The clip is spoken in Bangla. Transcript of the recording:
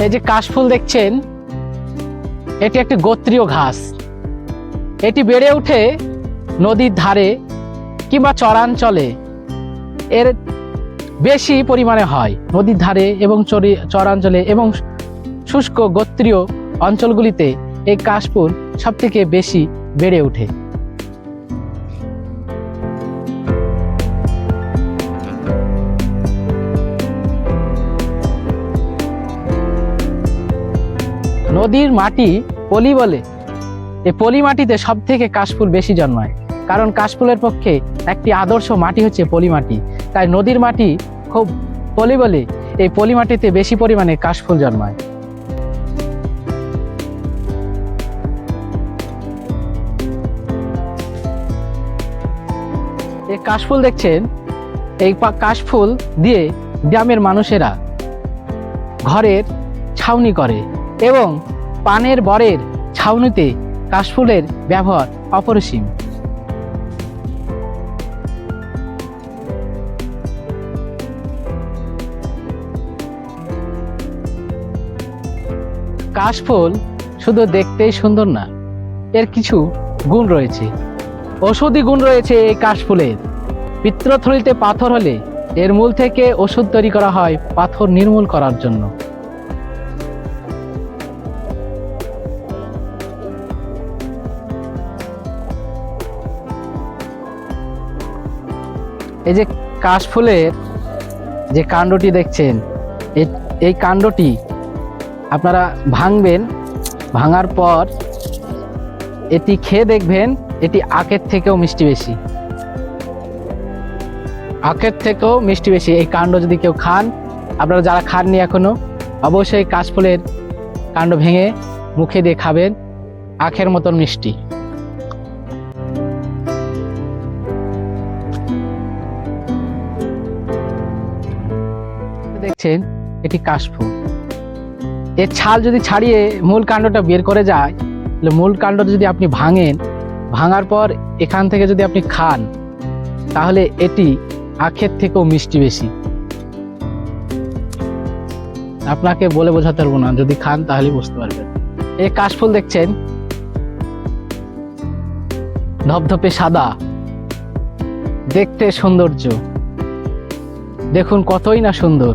এই যে কাশফুল দেখছেন, এটি একটি গোত্রীয় ঘাস। এটি বেড়ে ওঠে নদীর ধারে কিংবা চরাঞ্চলে। এর বেশি পরিমাণে হয় নদীর ধারে এবং চরি- চরাঞ্চলে এবং শুষ্ক গোত্রীয় অঞ্চলগুলিতে এই কাশফুল সবথেকে বেশি বেড়ে ওঠে নদীর মাটি পলি বলে। এই পলি মাটিতে সব থেকে কাশফুল বেশি জন্মায়, কারণ কাশফুলের পক্ষে একটি আদর্শ মাটি হচ্ছে পলি মাটি। তাই নদীর মাটি খুব পলি বলে, এই পলি মাটিতে বেশি পরিমাণে কাশফুল জন্মায়। এই কাশফুল দেখছেন? এই কাশফুল দিয়ে গ্রামের মানুষেরা ঘরের ছাউনি করে এবং পানের বরের ছাউনিতে কাশফুলের ব্যবহার অপরিসীম। কাশফুল শুধু দেখতেই সুন্দর না, এর কিছু গুণ রয়েছে। ঔষধি গুণ রয়েছে এই কাশফুলের। পিত্রথলিতে পাথর হলে এর মূল থেকে ওষুধ তৈরি করা হয় পাথর নির্মূল করার জন্য। এই যে কাশফুলের যে কাণ্ডটি দেখছেন এই- কাণ্ডটি আপনারা ভাঙবেন, ভাঙার পর এটি খেয়ে দেখবেন, এটি আখের থেকেও মিষ্টি বেশি। আখের থেকেও মিষ্টি বেশি। এই কাণ্ড যদি কেউ খান, আপনারা যারা খাননি এখনও, অবশ্যই কাশফুলের কাণ্ড ভেঙে মুখে দিয়ে খাবেন, আখের মতন মিষ্টি। দেখছেন, এটি কাশফুল। এর ছাল যদি ছাড়িয়ে মূল কাণ্ডটা বের করে যায়, তাহলে মূল কাণ্ডটা যদি আপনি ভাঙেন, ভাঙার পর এখান থেকে যদি আপনি খান, তাহলে এটি আখের থেকেও মিষ্টি বেশি। আপনাকে বলে বোঝাতে পারব না, যদি খান তাহলে বুঝতে পারবেন। এই কাশফুল দেখছেন? ধপধপে সাদা। দেখতে সৌন্দর্য। দেখুন কতই না সুন্দর।